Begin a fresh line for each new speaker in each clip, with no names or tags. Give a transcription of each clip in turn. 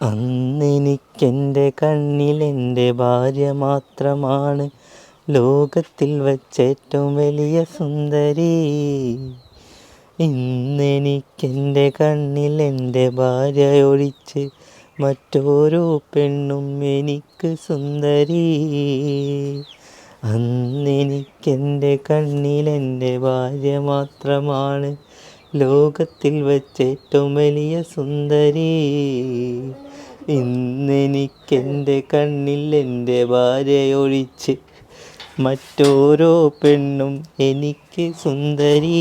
അന്നെനിക്കെന്റെ കണ്ണിലെന്റെ ഭാര്യ മാത്രമാണ്. ലോകത്തിൽ വച്ചേറ്റവും വലിയ സുന്ദരി. ഇന്നെനിക്കെന്റെ കണ്ണിൽ എന്റെ ഭാര്യ ഒഴിച്ച് മറ്റോരോ പെണ്ണും എനിക്ക് സുന്ദരി. അന്നെനിക്കെന്റെ കണ്ണിൽ എന്റെ ഭാര്യ മാത്രമാണ്. ലോകത്തിൽ വച്ചേറ്റവും വലിയ സുന്ദരി. ഇന്നെനിക്കെന്റെ കണ്ണിൽ എന്റെ ഭാര്യയൊഴിച്ച് മറ്റോരോ പെണ്ണും എനിക്ക് സുന്ദരി.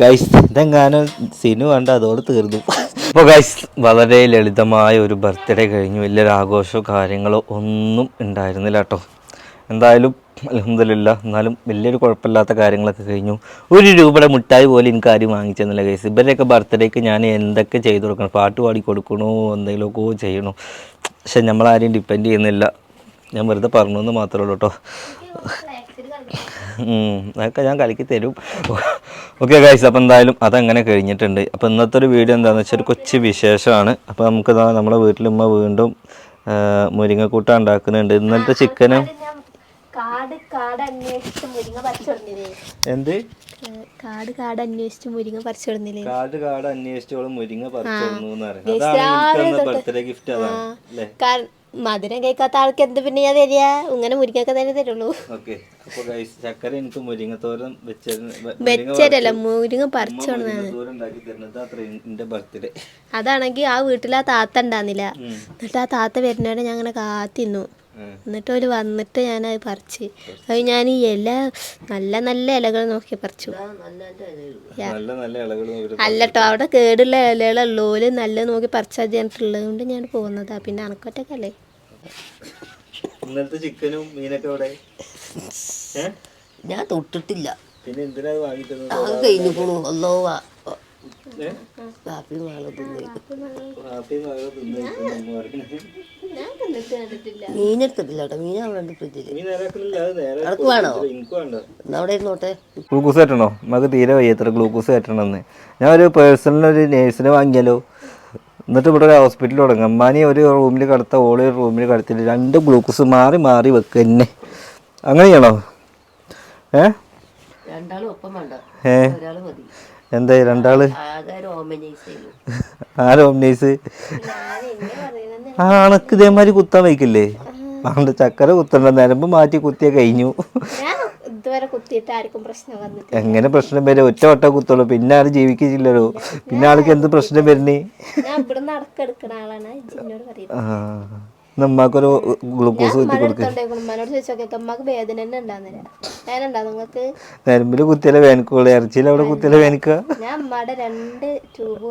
ഗൈസ് ഇതെങ്ങാനും സിനു കണ്ട അതോട് തീർന്നു. അപ്പോൾ ഗൈസ് വളരെ ലളിതമായ ഒരു ബർത്ത്ഡേ കഴിഞ്ഞു. വലിയൊരു ആഘോഷമോ കാര്യങ്ങളോ ഒന്നും ഉണ്ടായിരുന്നില്ല കേട്ടോ. എന്തായാലും അലഹമില്ല എന്നാലും വലിയൊരു കുഴപ്പമില്ലാത്ത കാര്യങ്ങളൊക്കെ കഴിഞ്ഞു. ഒരു രൂപയുടെ മുട്ടായി പോലും എനിക്ക് ആരും വാങ്ങിച്ചെന്നില്ല കേസ് ഇവരുടെയൊക്കെ ബർത്ത്ഡേക്ക് ഞാൻ എന്തൊക്കെ ചെയ്തു കൊടുക്കണം? പാട്ട് പാടി കൊടുക്കണോ? എന്തെങ്കിലുമൊക്കെ ചെയ്യണോ? പക്ഷെ നമ്മളാരെയും ഡിപ്പെൻഡ് ചെയ്യുന്നില്ല. ഞാൻ വെറുതെ പറഞ്ഞു എന്ന് മാത്രമേ ഉള്ളൂ കേട്ടോ. അതൊക്കെ ഞാൻ കലക്കി തരും. ഓക്കെ ഗൈസ് അപ്പോൾ എന്തായാലും അതങ്ങനെ കഴിഞ്ഞിട്ടുണ്ട്. അപ്പോൾ ഇന്നത്തെ ഒരു വീഡിയോ എന്താണെന്ന് വെച്ചാൽ ഒരു കൊച്ചു വിശേഷമാണ്. അപ്പോൾ നമുക്ക് നമ്മുടെ വീട്ടിലുമ്മ വീണ്ടും മുരിങ്ങക്കൂട്ടം മുരിങ്ങക്കൂട്ട ഉണ്ടാക്കുന്നുണ്ട്. ഇന്നലത്തെ ചിക്കനും
കാട് കാട് അന്വേഷിച്ച് മുരിങ്ങ പറിച്ചിടുന്നില്ലേ?
എന്ത്?
കാട് കാട് അന്വേഷിച്ച് മുരിങ്ങ പറിച്ചിടുന്നില്ലേ?
കാട് കാട് അന്വേഷിച്ചോളം മുരിങ്ങ ബർത്ത്ഡേ ഗിഫ്റ്റ് അതാണ്
മധുരം കേൾക്കാത്ത ആൾക്ക് എന്ത് പിന്നെ ഞാൻ തരിക? ഇങ്ങനെ മുരിങ്ങൊക്കെ തന്നെ തരുള്ളൂ.
ഓക്കെ. അപ്പോൾ ഗൈസ് ചക്കര എനിക്ക് മുരിങ്ങ തോരം
വെച്ചതല്ല മുരിങ്ങ പറിച്ചോടുന്ന
എന്റെ
അതാണെങ്കിൽ ആ വീട്ടിൽ ആ താത്ത ഉണ്ടാന്നില്ല എന്നിട്ട് ആ താത്ത വരുന്നവരെ ഞാൻ അങ്ങനെ കാത്തിന്നു എന്നിട്ട് ഒരു വന്നിട്ട് ഞാൻ അത് പറിച്ച്. അത് ഞാൻ ഈ ഇല നല്ല നല്ല ഇലകൾ നോക്കി പറിച്ചു. അല്ലട്ടോ അവിടെ കേടുള്ള ഇലകളുള്ളോൽ നല്ല നോക്കി പറിച്ചാൽ ചെയ്തിട്ടുള്ളത് കൊണ്ട് ഞാൻ പോകുന്നതാ പിന്നെ അനക്കൊറ്റക്കല്ലേ
ഇന്നലത്തെ ചിക്കനും മീനൊക്കെ ഇവിടെ
ഞാൻ തൊട്ടിട്ടില്ല.
പിന്നെ എന്തിനാ അത്
കാപ്പി
കണ്ടിട്ടില്ല.
മീനെടുത്തിട്ടില്ല കേട്ടോ. മീൻ അവിടെ
നേരെ
അനക്ക് വേണോ? അവിടെ ഇരുന്നോട്ടെ
ഗ്ലൂക്കോസ് കയറ്റണോ? നമുക്ക് തീരെ വയ്യത്ര ഗ്ലൂക്കോസ് കയറ്റണമെന്ന്. ഞാൻ ഒരു പേഴ്സണൽ ഒരു നേഴ്സിനെ വാങ്ങിയാലോ? എന്നിട്ട് ഇവിടെ ഒരു ഹോസ്പിറ്റലിൽ തുടങ്ങാം. അമ്മാനി ഒരു റൂമിൽ കിടത്ത ഓളി ഒരു റൂമിൽ കടത്തിട്ട് രണ്ട് ഗ്ലൂക്കോസ് മാറി മാറി വെക്കുക എന്നെ. അങ്ങനെയാണോ ഏ?
രണ്ടാളും ഒപ്പം വേണ്ട.
ഏ?
ഒരാൾ മതി
എന്താ
രണ്ടാൾ
ആരോ ഓംനൈസ് ആ അണക്ക് ഇതേമാതിരി കുത്താൻ വയ്ക്കില്ലേ? പണ്ട് ചക്കര കുത്തണ്ട നരമ്പ് മാറ്റി കുത്തിയ കഴിഞ്ഞു.
ഞാൻ ഇതുവരെ കുത്തിയിട്ട് ആർക്കും പ്രശ്നം വന്നിട്ട്
എങ്ങനെ പ്രശ്നം വരെ? ഒറ്റ ഒറ്റ കുത്തുള്ളൂ. പിന്നെ ആര് ജീവിക്കില്ലല്ലോ. പിന്നെ ആൾക്ക് എന്ത് പ്രശ്നം വരുന്നേ?
ഞാൻ നടക്കെടുക്കുന്ന ആളാണ്. ജിന്നോട് പറയുന്നത്
ആ. നമ്മക്കൊരു ഗ്ലൂക്കോസ് കുത്തി
ഉമ്മാനെ
കൊടുക്ക.
എടുത്തോണ്ടേ ഉമ്മാനോട് ചോദിച്ചോക്കെ ഉമ്മക്ക് വേദന തന്നെ ഉണ്ടാകുന്നില്ല വേദന നിങ്ങൾക്ക്
നരമ്പിൽ കുത്തിയാലേ വേനക്കുള്ളൂ. ഇറച്ചിയിൽ അവിടെ കുത്തിയാലേ വേനക്കുക.
ഞാൻ ഉമ്മയുടെ രണ്ട് ട്യൂബ്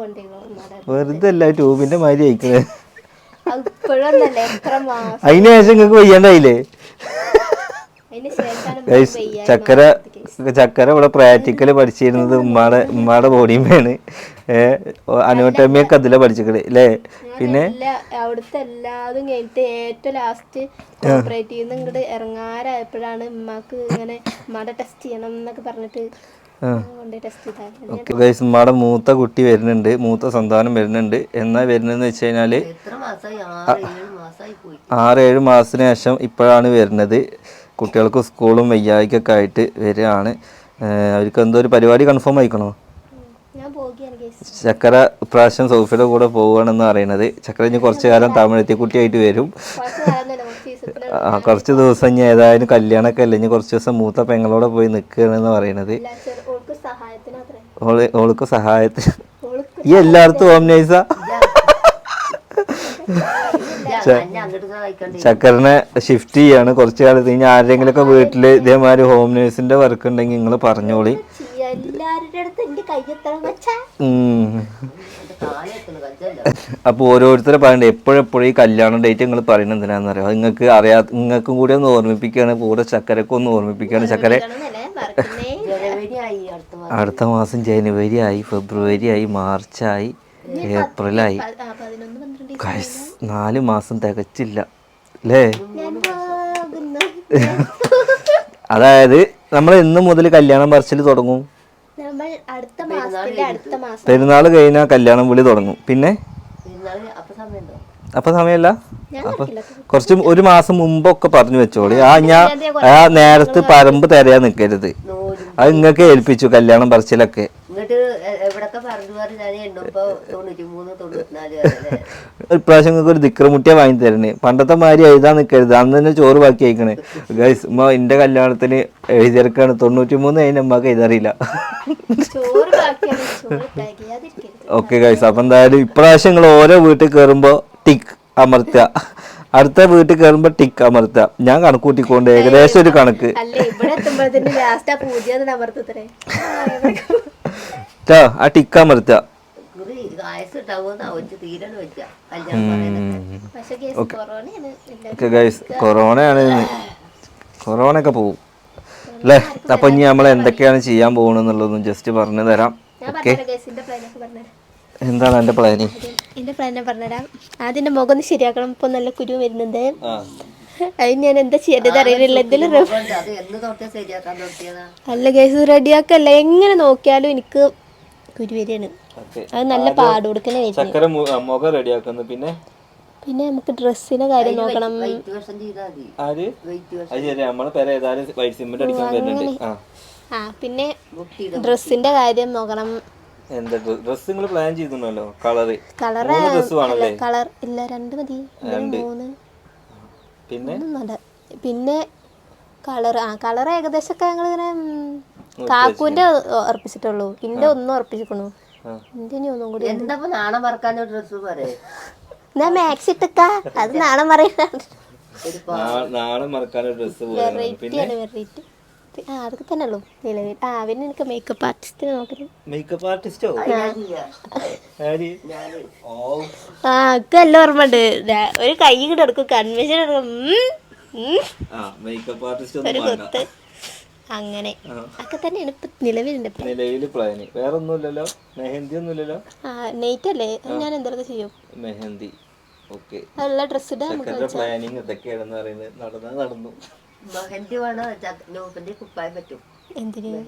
ഉമ്മയുടെ
വെറുതെ അല്ല ട്യൂബിന്റെ മാതിരി അയക്കണേ
അതിനുശേഷം നിങ്ങക്ക് എത്ര മാസം
അതിന് ശേഷം നിങ്ങൾക്ക് വയ്യാണ്ടായില്ലേ?
അതിന്
ചക്കര ചക്കര ഇവിടെ പ്രാക്ടിക്കൽ പഠിച്ചിരുന്നത് ഉമ്മാടെ ഉമ്മാടെ ബോഡിയുമാണ് അനോട്ടമിയൊക്കെ അതിലെ പഠിച്ചിക്കണേ അല്ലേ പിന്നെ?
അവിടുത്തെ എല്ലാതും കഴിഞ്ഞിട്ട് ഏറ്റവും ലാസ്റ്റ് ഓപ്പറേറ്റ് നിന്ന് ഇങ്ങോട്ട് ഇറങ്ങാറായപ്പോഴാണ് ഉമ്മാക്ക് ഇങ്ങനെ ഉമ്മാടെ ടെസ്റ്റ് ചെയ്യണം എന്നൊക്കെ പറഞ്ഞിട്ട് കൊണ്ട് ടെസ്റ്റ് ചെയ്താൽ
ഓക്കെ ഗൈസ് ഉമ്മാടെ മൂത്ത കുട്ടി വരുന്നുണ്ട് മൂത്ത സന്താനം വരുന്നുണ്ട്. എന്നാ വരുന്നതെന്ന് വെച്ച് കഴിഞ്ഞാൽ
എത്ര മാസമായി ആറ് ഏഴ് മാസമായി പോയി
ആറ് ഏഴ് മാസത്തിന് ശേഷം ഇപ്പോഴാണ് വരുന്നത്. കുട്ടികൾക്ക് സ്കൂളും വയ്യായിക്കൊക്കെ ആയിട്ട് വരികയാണ്. അവർക്ക് എന്തോ ഒരു പരിപാടി കൺഫേം ആയിക്കണോ? ചക്കര ഇപ്രാവശ്യം സോഫിയുടെ കൂടെ പോവുകയാണെന്ന് പറയുന്നത് ചക്കര ഇനി കുറച്ച് കാലം തമിഴത്തി കുട്ടിയായിട്ട് വരും ആ, കുറച്ച് ദിവസം ഇനി ഏതായാലും കല്യാണമൊക്കെ അല്ല? ഇനി കുറച്ച് ദിവസം മൂത്ത പെങ്ങളോടെ പോയി നിൽക്കുകയാണെന്ന് പറയുന്നത്
ഓൾക്ക് സഹായത്തിന്
ഈ എല്ലായിടത്തും ഹോം ചക്കരനെ ഷിഫ്റ്റ് ചെയ്യാണ്. കുറച്ച് കാലത്ത് ആരെങ്കിലും ഒക്കെ വീട്ടിൽ ഇതേമാതിരി ഹോം നേഴ്സിന്റെ വർക്ക് ഉണ്ടെങ്കിൽ നിങ്ങൾ പറഞ്ഞോളി. അപ്പൊ ഓരോരുത്തരെ പറയണ്ടേ എപ്പോഴെപ്പോഴും ഈ കല്യാണം ഡേറ്റ് നിങ്ങൾ പറയുന്നത് എന്തിനാന്ന് അറിയാം? നിങ്ങൾക്ക് അറിയാ നിങ്ങൾക്കും കൂടി ഒന്ന് ഓർമ്മിപ്പിക്കുകയാണ് കൂടെ ചക്കരക്കും ഒന്ന് ഓർമ്മിപ്പിക്കുകയാണ് ചക്കര.
അടുത്ത മാസം.
ജനുവരി ആയി ഫെബ്രുവരി ആയി മാർച്ചായി ഏപ്രിലായി. നാല് മാസം തികച്ചില്ല. അല്ലേ അതായത് നമ്മൾ എന്ന് മുതൽ കല്യാണം പറിച്ചിൽ തുടങ്ങും. പെരുന്നാൾ കഴിഞ്ഞാൽ കല്യാണം വിളി തുടങ്ങും. പിന്നെ?
അപ്പൊ
സമയമല്ല അപ്പൊ. കുറച്ച് ഒരു മാസം മുമ്പൊക്കെ പറഞ്ഞു വെച്ചോളി. ആ ഞാൻ ആ നേരത്ത് പരമ്പ് തരയാൻ നിൽക്കരുത് അത് നിങ്ങൾക്ക് ഏൽപ്പിച്ചു കല്യാണം പറച്ചിലൊക്കെ.
ഇങ്ങോട്ട് എവിടൊക്കെ പറഞ്ഞു പറഞ്ഞു ഞാൻ എണ്ണുമ്പോ തൊണ്ണൂറ്റി മൂന്ന് തൊണ്ണൂറ്റിനാല് വരെ
ഇപ്രാവശ്യം നിങ്ങൾക്ക് ഒരു ദിക്രമുട്ടിയ വാങ്ങി തരണേ. പണ്ടത്തെ മാതിരി എഴുതാൻ നിൽക്കരുത് അന്ന് തന്നെ ചോറ് ബാക്കി അയക്കണേ ഗൈസ് ഉമ്മ എന്റെ കല്യാണത്തിന് എഴുതിയിറക്കാണ് തൊണ്ണൂറ്റി മൂന്ന് അതിന് ഉമ്മക്ക് എഴുതറിയില്ല. ഓക്കെ ഗൈസ് അപ്പൊ എന്തായാലും ഇപ്രാവശ്യം നിങ്ങൾ ഓരോ വീട്ടിൽ കയറുമ്പോ ടിക്ക് അമർത്തുക. അടുത്ത വീട്ടിൽ കയറുമ്പോ ടിക്ക് അമർത്തുക. ഞാൻ കണക്ക് കൂട്ടിക്കൊണ്ട് ഏകദേശം ഒരു കണക്ക്. ട്ടോ ആ ടിക്ക്
മറുത്ത കൊറോണയാണ്
കൊറോണ ഒക്കെ പോവും. അല്ലേ അപ്പൊ ഇനി നമ്മൾ എന്തൊക്കെയാണ് ചെയ്യാൻ പോകുന്നതെന്നുള്ളതൊന്നും ജസ്റ്റ് പറഞ്ഞു തരാം.
ഞാൻ
ഓക്കെ? എന്താണ് എന്റെ പ്ലാന്
എന്റെ പ്ലാൻ ഞാൻ പറഞ്ഞുതരാം ആദ്യം മുഖം ഒന്ന് ശരിയാക്കണം. ഇപ്പൊ നല്ല കുരു വരുന്നുണ്ട്. അതിന് ഞാൻ എന്താ ചെയ്യേണ്ടത് അറിയില്ല. എന്തെങ്കിലും അല്ല കേസ് റെഡിയാക്കല്ല എങ്ങനെ നോക്കിയാലും എനിക്ക് കുരു വരികയാണ് അത് നല്ല പാട് കൊടുക്കണേ
ചക്കര മുഖം റെഡിയാക്കുന്നു. പിന്നെ?
പിന്നെ നമുക്ക് ഡ്രസ്സിന്റെ കാര്യം നോക്കണം.
ആ.
പിന്നെ ഡ്രസ്സിന്റെ കാര്യം നോക്കണം.
എന്താ ഡ്രസ് നിങ്ങൾ പ്ലാൻ ചെയ്തിട്ടുണ്ടല്ലോ കളറ്.
കളർ കളർ ഇല്ല രണ്ട് മതി. മൂന്ന്.
പിന്നെ?
പിന്നെ കളർ ആ കളർ ഏകദേശമൊക്കെ ഞങ്ങൾ ഇങ്ങനെ കാക്കുവിന്റെ ഉറപ്പിച്ചിട്ടുള്ളൂ. ഇന്റെ ഒന്നും ഉറപ്പിച്ചിക്കണു. ഇന്റെ ഇനി ഒന്നും കൂടി
എന്താ ഇപ്പൊ നാണം പറക്കാൻ ഡ്രസ്സ് പറയേ?
എന്നാ മാക്സ് ഇട്ടക്ക. അത് നാണം
പറയുന്നുണ്ട്
നാളെ മറക്കാൻ ഡ്രസ്
വെറൈറ്റി വെറൈറ്റി ആ അതൊക്കെ തന്നെ ഉള്ളൂ. നിലവിൽ. ആ പിന്നെ എനിക്ക് മേക്കപ്പ് ആർട്ടിസ്റ്റ് നോക്കണം
മേക്കപ്പ് ആർട്ടിസ്റ്റോ
ആ ഒക്കെ എല്ലാം ഓർമ്മ ഉണ്ട് ഒരു കൈ കൂടെ എടുക്കും. കൺവെൻഷൻ എടുക്കും.
മേക്കപ്പ് ആർട്ടിസ്റ്റ്
ഒരു കൊത്ത്. അങ്ങനെ. ഒക്കെ തന്നെയാണ് ഇപ്പൊ നിലവിലുണ്ട്
നിലവിൽ പ്ലാന് വേറെ ഒന്നുമില്ലല്ലോ മെഹന്തി ഒന്നുമില്ലല്ലോ
നെയ്റ്റ് അല്ലേ? ഞാൻ എന്തൊക്കെ ചെയ്യും?
മെഹന്തി. ഓക്കെ.
നമുക്ക്
ചെക്കന്റെ പ്ലാനിങ് ഇതൊക്കെയാണെന്ന് പറയുന്നത് നടന്നാ നടന്നു.
മെഹന്തി വേണം നോപ്പന്റെ കുപ്പായം പറ്റും.
എന്തിനു?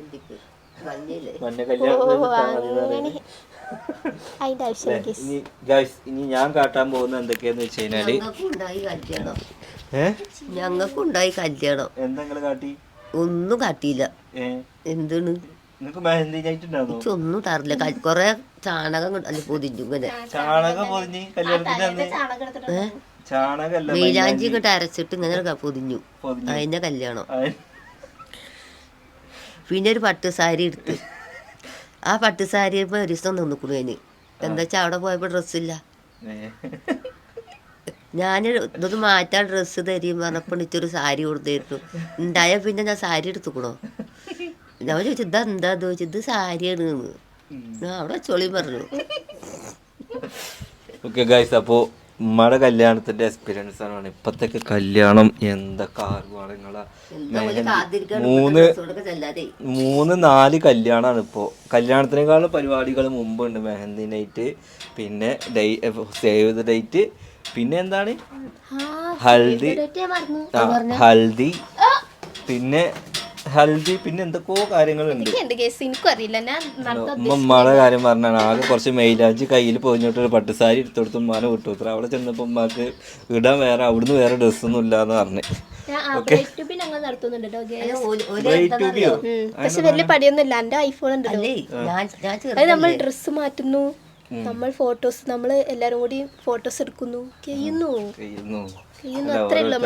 ഇനി ഞാൻ കാട്ടാൻ പോകുന്ന എന്തൊക്കെയാന്ന് വെച്ച് കഴിഞ്ഞാൽ
ഞങ്ങൾക്കുണ്ടായി കല്യാണം.
ഏ?
ഞങ്ങൾക്കുണ്ടായി കല്യാണം.
എന്താ കാട്ടി?
ഒന്നും കാട്ടിയില്ല. എന്താണ്? ഒന്നും തറില്ല കൊറേ ചാണകം അല്ല പൊതിഞ്ഞു ഇങ്ങനെ.
ചാണകല്ല
ഇങ്ങോട്ട് അരച്ചിട്ട് ഇങ്ങനെ പൊതിഞ്ഞു. അതിന്റെ കല്യാണം. പിന്നെ ഒരു പട്ട് സാരി എടുത്ത്. ആ പട്ട് സാരി ഒരു ദിവസം നിന്നിക്കണു അതിന് എന്താ വെച്ചാ അവിടെ പോയപ്പോ ഡ്രസ്സില്ല. ഞാൻ ഇതൊന്ന് മാറ്റാൻ ഡ്രസ്സ് തരും പറഞ്ഞപ്പോൾ എനിക്കൊരു സാരി കൊടുത്തായിരുന്നു. ഉണ്ടായ പിന്നെ ഞാൻ സാരി എടുത്തുക്കണോ. ഞാൻ ചോദിച്ചു ഇതാ എന്താ? ചോദിച്ചു ഇത് സാരിയാണ്. ഞാൻ അവിടെ ചൊളി പറഞ്ഞു.
ഓക്കെ ഗൈസ് അപ്പോൾ ഉമ്മയുടെ കല്യാണത്തിന്റെ എക്സ്പീരിയൻസ് ആണ്. ഇപ്പത്തൊക്കെ കല്യാണം എന്തൊക്കെ
കാത്തിരിക്കാൻ
മൂന്ന് മൂന്ന് നാല് കല്യാണമാണ് ഇപ്പോൾ കല്യാണത്തിനേക്കാളും പരിപാടികൾ മുമ്പുണ്ട്. മെഹന്തി നൈറ്റ് പിന്നെ ഡേ സേവ് ദ ഡേറ്റ് പിന്നെ എന്താണ് ഹൽദി. ഹൽദി. പിന്നെ ഹൽദി പിന്നെ എന്തൊക്കെയോ കാര്യങ്ങളുണ്ട്.
ഉമ്മമ്മയുടെ കേസ്. എനിക്കും അറിയില്ല. ഞാൻ നടത്ത
ഉമ്മ കാര്യം പറഞ്ഞാണ് ആകെ കുറച്ച് മെയിലാജ് കയ്യിൽ പൊതിഞ്ഞിട്ട് ഒരു പട്ടുസാരി എടുത്തെടുത്ത് ഉമ്മാനെ വിട്ടു. അത്ര അവിടെ ചെന്നപ്പോൾ ഉമ്മാക്ക് ഇടാൻ വേറെ അവിടുന്ന് വേറെ ഡ്രസ്സൊന്നും പറഞ്ഞു.
നടത്തുന്നുണ്ട്
ഒരു- ഒരു
പക്ഷെ വലിയ പടിയൊന്നും ഇല്ല എന്റെ ഐഫോൺ ഉണ്ടല്ലോ
ഞാൻ ഞാൻ
അത്
ചെറുതല്ലേ
നമ്മൾ ഡ്രസ്സ് മാറ്റുന്നു. നമ്മൾ ഫോട്ടോസ് നമ്മൾ എല്ലാരും കൂടി ഫോട്ടോസ് എടുക്കുന്നു. ചെയ്യുന്നു.
ചെയ്യുന്നു.
അത്രേ ഉള്ളൂ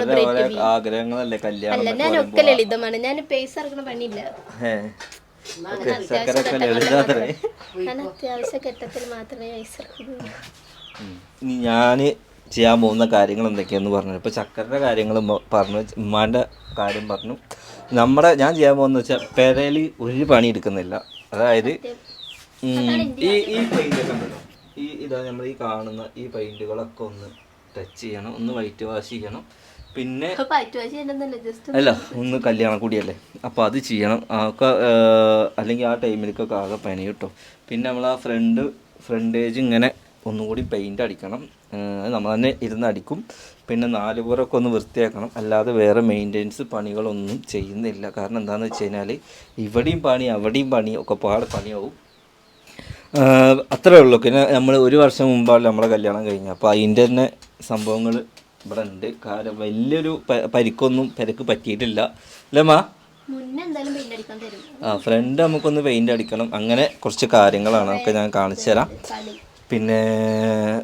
ആഗ്രഹങ്ങളല്ലേ കല്യാണം
അല്ല ഞാൻ ഒക്കെ ലളിതമാണ്. ഞാൻ പേസ് ഇറക്കണ പണിയില്ല.
ഞാൻ
ഞാൻ അത്യാവശ്യ ഘട്ടത്തിൽ മാത്രമേ പൈസ.
ഇനി ഞാൻ ചെയ്യാൻ പോകുന്ന കാര്യങ്ങൾ എന്തൊക്കെയാന്ന് പറഞ്ഞു ഇപ്പോൾ ചക്കരയുടെ കാര്യങ്ങൾ പറഞ്ഞു ഉമ്മാന്റെ കാര്യം പറഞ്ഞു. നമ്മുടെ ഞാൻ ചെയ്യാൻ പോകുന്ന വെച്ചാൽ പെരയിൽ ഒരു പണി എടുക്കുന്നില്ല അതായത് ഈ ഈ പെയിന്റൊക്കെ ഉണ്ടല്ലോ ഈ ഇതാ നമ്മൾ ഈ കാണുന്ന ഈ പെയിന്റുകളൊക്കെ ഒന്ന് ടച്ച് ചെയ്യണം ഒന്ന് വൈറ്റ് വാഷ് ചെയ്യണം. പിന്നെ അല്ല ഒന്ന് കല്യാണം കൂടിയല്ലേ? അപ്പോൾ അത് ചെയ്യണം. ഒക്കെ അല്ലെങ്കിൽ ആ ടൈമിലേക്കൊക്കെ ആകെ പനി കിട്ടും. പിന്നെ നമ്മൾ ആ ഫ്രണ്ട് ഫ്രണ്ടേജ് ഇങ്ങനെ ഒന്നുകൂടി പെയിന്റ് പെയിന്റ് അടിക്കണം നമ്മൾ തന്നെ ഇരുന്ന് അടിക്കും. പിന്നെ നാല് പുറമൊക്കെ ഒന്ന് വൃത്തിയാക്കണം. അല്ലാതെ വേറെ മെയിന്റെനൻസ് പണികളൊന്നും ചെയ്യുന്നില്ല. കാരണം എന്താണെന്ന് വെച്ച് കഴിഞ്ഞാൽ ഇവിടെയും പണി അവിടെയും പണി ഒക്കെ പാടെ പണിയാവും. അത്രേ ഉള്ളൂ. പിന്നെ നമ്മൾ ഒരു വർഷം മുമ്പാണ് നമ്മളെ കല്യാണം കഴിഞ്ഞത്. അപ്പോൾ അതിന്റെ തന്നെ സംഭവങ്ങൾ ഇവിടെ ഉണ്ട് കാരണം വലിയൊരു പരിക്കൊന്നും പെരക്ക് പറ്റിയിട്ടില്ല. അല്ലേ മാ?
മുന്നേ എന്തായാലും പെയിന്റ് അടിക്കാൻ തരും.
ആ ഫ്രണ്ട് നമുക്കൊന്ന് പെയിന്റ് അടിക്കണം. അങ്ങനെ കുറച്ച് കാര്യങ്ങളാണ് ഒക്കെ ഞാൻ കാണിച്ചു തരാം. പിന്നെ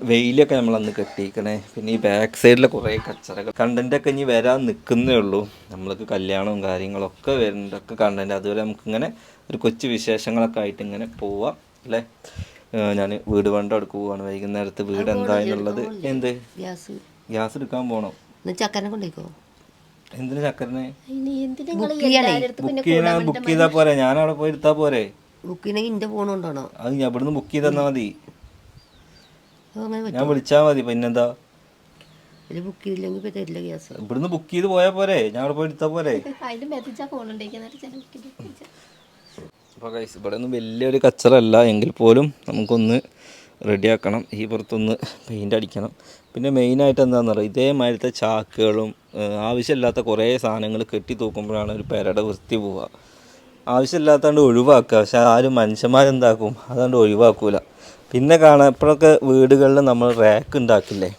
വെയിലൊക്കെ നമ്മൾ അന്ന് കെട്ടിയിരിക്കണേ. പിന്നെ ഈ ബാക്ക് സൈഡിലെ കുറേ കച്ചറകൾ കണ്ടന്റൊക്കെ ഇനി വരാൻ നിൽക്കുന്നേ ഉള്ളൂ. നമ്മൾക്ക് കല്യാണവും കാര്യങ്ങളൊക്കെ വരുന്നുണ്ട്. ഒക്കെ കണ്ടന്റ് അതുപോലെ നമുക്കിങ്ങനെ ഒരു കൊച്ചു വിശേഷങ്ങളൊക്കെ ആയിട്ട് ഇങ്ങനെ പോവാം. അല്ലേ? ഞാൻ വീട് പണ്ട് അടുക്ക് പോവാണ്. വൈകുന്നേരത്ത് വീട് എന്തായെന്നുള്ളത് എന്ത്
ഗ്യാസ്.
ഗ്യാസ് എടുക്കാൻ പോണോ?
ഒന്ന് ചക്കനെ കൊണ്ടേക്കോ
എന്തിനു ചക്കരനെ
ബുക്ക്
ചെയ്താ
ബുക്ക് പോരെ. ഞാൻ അവിടെ പോയി എടുത്താ പോരെ.
ബുക്കിനെ ഇന്റെ ഫോൺ കൊണ്ടാണോ?
അത് ഞാൻ ഇവിടുന്ന് ബുക്ക് ചെയ്ത് തന്നാ മതി. ഞാൻ വിളിച്ചാ മതി. പിന്നെന്താ
ബുക്ക് ചെയ്തില്ലെങ്കിൽ തരില്ല ഗ്യാസ്.
ഇവിടുന്ന് ബുക്ക് ചെയ്ത് പോയാ പോരെ. ഞാൻ അവിടെ പോയി എടുത്താ പോരെ. അപ്പോൾ കൈസ് ഇവിടെ ഒന്നും വലിയൊരു കച്ചറല്ല എങ്കിൽ പോലും നമുക്കൊന്ന് റെഡിയാക്കണം. ഈ പുറത്തൊന്ന് പെയിന്റ് അടിക്കണം. പിന്നെ മെയിനായിട്ട് എന്താണെന്ന് പറയുക ഇതേമാതിരത്തെ ചാക്കുകളും ആവശ്യമില്ലാത്ത കുറേ സാധനങ്ങൾ കെട്ടി തൂക്കുമ്പോഴാണ് ഒരു പേരയുടെ വൃത്തി പോവുക. ആവശ്യമില്ലാത്തതുകൊണ്ട് ഒഴിവാക്കുക. പക്ഷെ ആരും മനുഷ്യന്മാരെന്താക്കും? അതുകൊണ്ട് ഒഴിവാക്കൂല. പിന്നെ കാണാം ഇപ്പോഴൊക്കെ വീടുകളിൽ നമ്മൾ റാക്ക് ഉണ്ടാക്കില്ലേ?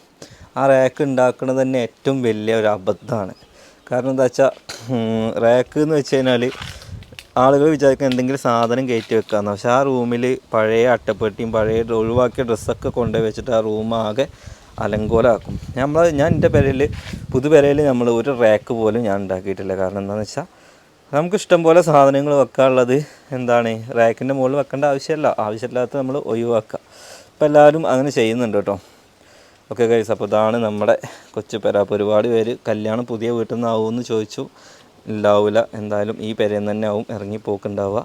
ആ റാക്ക് ഉണ്ടാക്കുന്നത് തന്നെ ഏറ്റവും വലിയ ഒരു അബദ്ധമാണ്. കാരണം എന്താ വെച്ചാൽ റാക്ക് എന്ന് വെച്ച് കഴിഞ്ഞാൽ ആളുകൾ വിചാരിക്കും എന്തെങ്കിലും സാധനം കയറ്റി വെക്കാന്ന്. പക്ഷെ ആ റൂമിൽ പഴയ അട്ടപ്പെട്ടിയും പഴയ ഒഴിവാക്കിയ ഡ്രസ്സൊക്കെ കൊണ്ടുപോയി വെച്ചിട്ട് ആ റൂം ആകെ അലങ്കോലമാക്കും നമ്മൾ ഞാൻ എന്റെ പെരയിൽ പുതുപെരയിൽ നമ്മൾ ഒരു റാക്ക് പോലും ഞാൻ ഉണ്ടാക്കിയിട്ടില്ല. കാരണം എന്താണെന്ന് വെച്ചാൽ നമുക്ക് ഇഷ്ടം പോലെ സാധനങ്ങൾ വെക്കാനുള്ളത് എന്താണ്? റാക്കിന്റെ മുകളിൽ വെക്കേണ്ട ആവശ്യമില്ല. ആവശ്യമില്ലാത്ത നമ്മൾ ഒഴിവാക്കുക. അപ്പോൾ എല്ലാവരും അങ്ങനെ ചെയ്യുന്നുണ്ട് കേട്ടോ. ഓക്കെ ഗൈസ് അപ്പോൾ ഇതാണ് നമ്മുടെ കൊച്ചു പെര. ഒരുപാട് പേര് കല്യാണം പുതിയ വീട്ടിൽ നിന്നാവുമെന്ന് ചോദിച്ചു. ഉണ്ടാവില്ല. എന്തായാലും ഈ പെരയിൽ തന്നെ ആവും ഇറങ്ങിപ്പോക്കുണ്ടാവുക.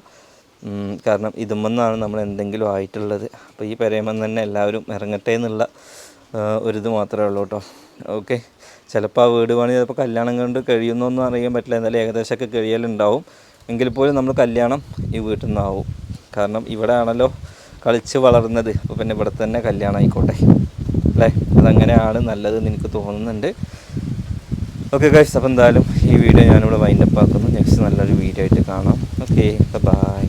കാരണം ഇതുമെന്നാണ് നമ്മൾ എന്തെങ്കിലും ആയിട്ടുള്ളത്. അപ്പോൾ ഈ പെരയമെന്ന് തന്നെ എല്ലാവരും ഇറങ്ങട്ടെ എന്നുള്ള ഒരിത് മാത്രമേ ഉള്ളൂ കേട്ടോ. ഓക്കെ. ചിലപ്പോൾ ആ വീട് പണി ചിലപ്പോൾ കല്യാണം കണ്ട് കഴിയുന്നൊന്നും അറിയാൻ പറ്റില്ല. എന്നാലും ഏകദേശമൊക്കെ കഴിയലുണ്ടാവും. എങ്കിൽ പോലും നമ്മൾ കല്യാണം ഈ വീട്ടിൽ നിന്നാവും കാരണം ഇവിടെ ആണല്ലോ കളിച്ച് വളർന്നത്. അപ്പോൾ പിന്നെ ഇവിടെ തന്നെ കല്യാണം ആയിക്കോട്ടെ. അല്ലേ? അതങ്ങനെയാണ് നല്ലതെന്ന് എനിക്ക് തോന്നുന്നുണ്ട്. ഓക്കെ ഗൈസ് അപ്പോൾ എന്തായാലും ഈ വീഡിയോ ഞാനിവിടെ വൈൻഡപ്പ് ആക്കുന്നു. നെക്സ്റ്റ് നല്ലൊരു വീഡിയോ ആയിട്ട് കാണാം. Okay bye